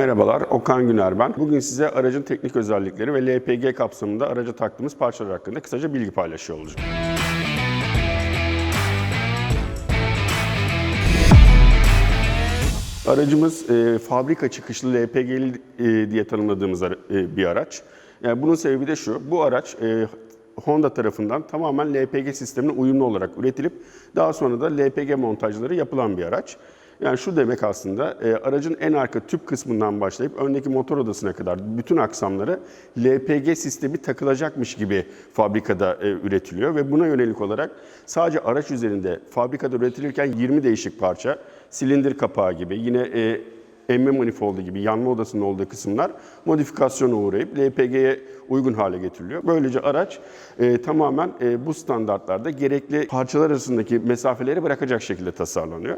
Merhabalar, Okan Güner ben. Bugün size aracın teknik özellikleri ve LPG kapsamında araca taktığımız parçalar hakkında kısaca bilgi paylaşıyor olacağım. Aracımız e, fabrika çıkışlı LPG'li e, diye tanımladığımız ara- e, bir araç. Yani bunun sebebi de şu, bu araç e, Honda tarafından tamamen LPG sistemine uyumlu olarak üretilip daha sonra da LPG montajları yapılan bir araç. Yani şu demek aslında e, aracın en arka tüp kısmından başlayıp öndeki motor odasına kadar bütün aksamları LPG sistemi takılacakmış gibi fabrikada e, üretiliyor ve buna yönelik olarak sadece araç üzerinde fabrikada üretilirken 20 değişik parça, silindir kapağı gibi yine e, emme manifoldu gibi yanma odasının olduğu kısımlar modifikasyona uğrayıp LPG'ye uygun hale getiriliyor. Böylece araç e, tamamen e, bu standartlarda gerekli parçalar arasındaki mesafeleri bırakacak şekilde tasarlanıyor.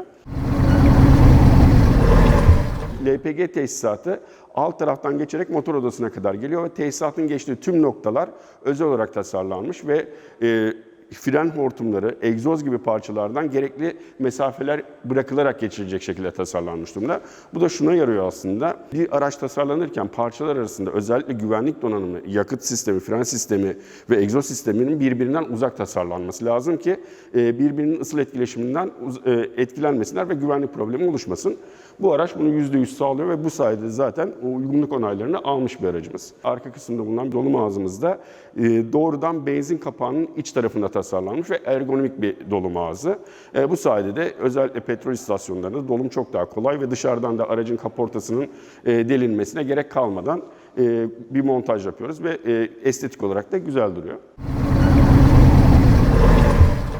LPG tesisatı alt taraftan geçerek motor odasına kadar geliyor ve tesisatın geçtiği tüm noktalar özel olarak tasarlanmış ve e, fren hortumları, egzoz gibi parçalardan gerekli mesafeler bırakılarak geçirecek şekilde tasarlanmış durumda. Bu da şuna yarıyor aslında. Bir araç tasarlanırken parçalar arasında özellikle güvenlik donanımı, yakıt sistemi, fren sistemi ve egzoz sisteminin birbirinden uzak tasarlanması lazım ki e, birbirinin ısıl etkileşiminden e, etkilenmesinler ve güvenlik problemi oluşmasın. Bu araç bunu %100 sağlıyor ve bu sayede zaten o uygunluk onaylarını almış bir aracımız. Arka kısımda bulunan dolum ağzımızda e, doğrudan benzin kapağının iç tarafında tasarlanmış ve ergonomik bir dolum ağzı. E, Bu sayede de özellikle petrol istasyonlarında dolum çok daha kolay ve dışarıdan da aracın kaportasının e, delinmesine gerek kalmadan e, bir montaj yapıyoruz ve e, estetik olarak da güzel duruyor.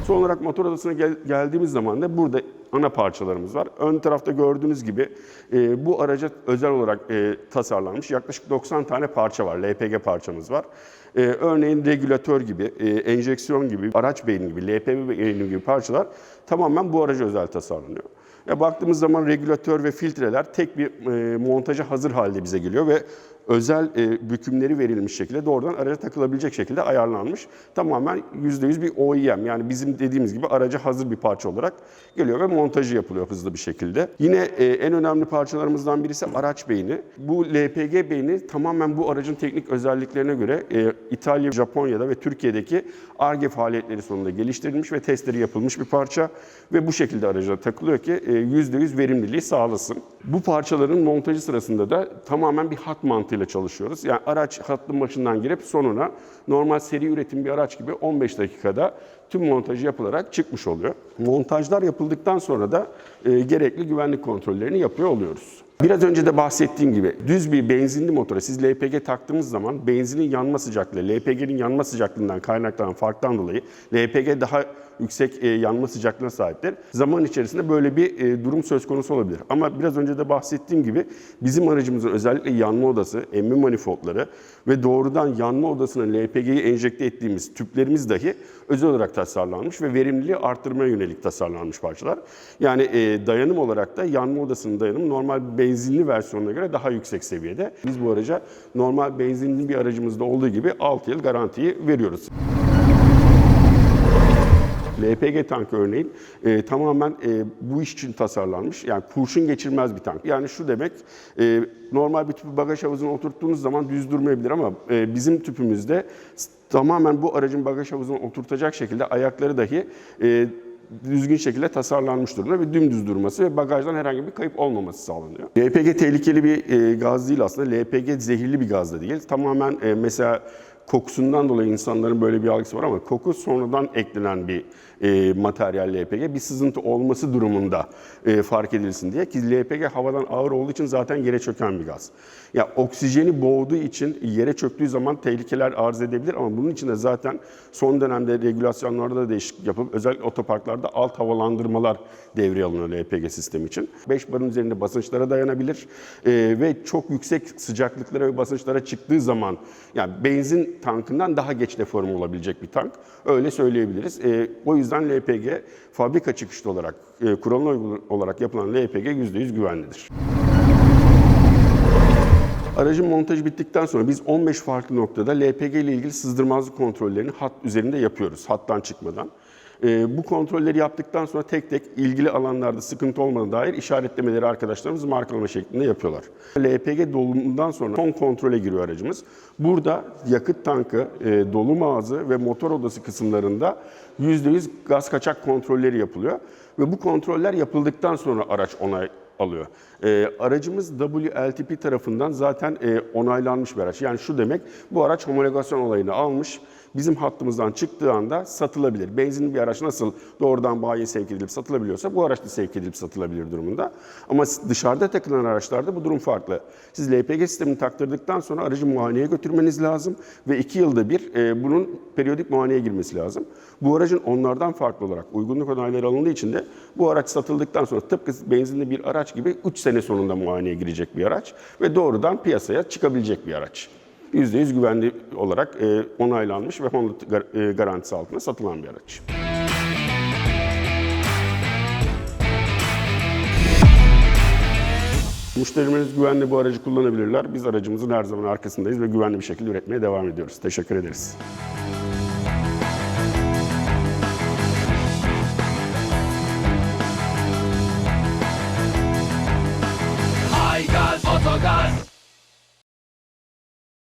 Son olarak motor odasına gel- geldiğimiz zaman da burada ana parçalarımız var. Ön tarafta gördüğünüz gibi e, bu araca özel olarak e, tasarlanmış yaklaşık 90 tane parça var. LPG parçamız var. E, örneğin regülatör gibi, e, enjeksiyon gibi, araç beyni gibi, LPG beyni gibi parçalar tamamen bu araca özel tasarlanıyor. Ya baktığımız zaman regülatör ve filtreler tek bir e, montaja hazır halde bize geliyor ve özel e, bükümleri verilmiş şekilde doğrudan araca takılabilecek şekilde ayarlanmış. Tamamen %100 bir OEM yani bizim dediğimiz gibi araca hazır bir parça olarak geliyor ve montajı yapılıyor hızlı bir şekilde. Yine e, en önemli parçalarımızdan birisi araç beyni. Bu LPG beyni tamamen bu aracın teknik özelliklerine göre e, İtalya, Japonya'da ve Türkiye'deki ARGE faaliyetleri sonunda geliştirilmiş ve testleri yapılmış bir parça ve bu şekilde araca takılıyor ki e, %100 verimliliği sağlasın. Bu parçaların montajı sırasında da tamamen bir hat mantığıyla çalışıyoruz. Yani araç hattın başından girip sonuna normal seri üretim bir araç gibi 15 dakikada tüm montajı yapılarak çıkmış oluyor. Montajlar yapıldıktan sonra da e, gerekli güvenlik kontrollerini yapıyor oluyoruz. Biraz önce de bahsettiğim gibi düz bir benzinli motora siz LPG taktığınız zaman benzinin yanma sıcaklığı, LPG'nin yanma sıcaklığından kaynaklanan farktan dolayı LPG daha yüksek e, yanma sıcaklığına sahiptir. Zaman içerisinde böyle bir e, durum söz konusu olabilir. Ama biraz önce de bahsettiğim gibi bizim aracımızın özellikle yanma odası, emme manifoldları ve doğrudan yanma odasına LPG'yi enjekte ettiğimiz tüplerimiz dahi özel olarak tasarlanmış ve verimliliği arttırmaya yönelik tasarlanmış parçalar. Yani e, dayanım olarak da yanma odasının dayanımı normal benzinli versiyonuna göre daha yüksek seviyede. Biz bu araca normal benzinli bir aracımızda olduğu gibi 6 yıl garantiyi veriyoruz. LPG tank örneğin e, tamamen e, bu iş için tasarlanmış. Yani kurşun geçirmez bir tank. Yani şu demek e, normal bir tüpü bagaj havuzuna oturttuğunuz zaman düz durmayabilir ama e, bizim tüpümüzde tamamen bu aracın bagaj havuzuna oturtacak şekilde ayakları dahi e, düzgün şekilde tasarlanmış durumda ve dümdüz durması ve bagajdan herhangi bir kayıp olmaması sağlanıyor. LPG tehlikeli bir e, gaz değil aslında. LPG zehirli bir gaz da değil. Tamamen e, mesela kokusundan dolayı insanların böyle bir algısı var ama koku sonradan eklenen bir e, materyal LPG. Bir sızıntı olması durumunda e, fark edilsin diye ki LPG havadan ağır olduğu için zaten yere çöken bir gaz. Ya oksijeni boğduğu için yere çöktüğü zaman tehlikeler arz edebilir ama bunun için de zaten son dönemde regülasyonlarda da değişiklik yapıp özellikle otoparklarda alt havalandırmalar devreye alınıyor LPG sistemi için. 5 barın üzerinde basınçlara dayanabilir e, ve çok yüksek sıcaklıklara ve basınçlara çıktığı zaman yani benzin tankından daha geç deforme olabilecek bir tank. Öyle söyleyebiliriz. E, o yüzden LPG fabrika çıkışlı olarak, e, kuralına uygun olarak yapılan LPG %100 güvenlidir. Aracın montajı bittikten sonra biz 15 farklı noktada LPG ile ilgili sızdırmazlık kontrollerini hat üzerinde yapıyoruz, hattan çıkmadan. E, bu kontrolleri yaptıktan sonra tek tek ilgili alanlarda sıkıntı olmadığına dair işaretlemeleri arkadaşlarımız markalama şeklinde yapıyorlar. LPG dolumundan sonra son kontrole giriyor aracımız. Burada yakıt tankı, e, dolum ağzı ve motor odası kısımlarında %100 gaz kaçak kontrolleri yapılıyor. Ve bu kontroller yapıldıktan sonra araç onay alıyor. E, aracımız WLTP tarafından zaten e, onaylanmış bir araç. Yani şu demek bu araç homologasyon olayını almış. Bizim hattımızdan çıktığı anda satılabilir. Benzinli bir araç nasıl doğrudan bayiye sevk edilip satılabiliyorsa bu araç da sevk edilip satılabilir durumunda. Ama dışarıda takılan araçlarda bu durum farklı. Siz LPG sistemini taktırdıktan sonra aracı muayeneye götürmeniz lazım ve iki yılda bir e, bunun periyodik muayeneye girmesi lazım. Bu aracın onlardan farklı olarak uygunluk onayları alındığı için de bu araç satıldıktan sonra tıpkı benzinli bir araç gibi 3 sene sonunda muayeneye girecek bir araç ve doğrudan piyasaya çıkabilecek bir araç. %100 güvenli olarak e, onaylanmış ve Honda e, garantisi altında satılan bir araç. Müşterilerimiz güvenli bu aracı kullanabilirler. Biz aracımızın her zaman arkasındayız ve güvenli bir şekilde üretmeye devam ediyoruz. Teşekkür ederiz.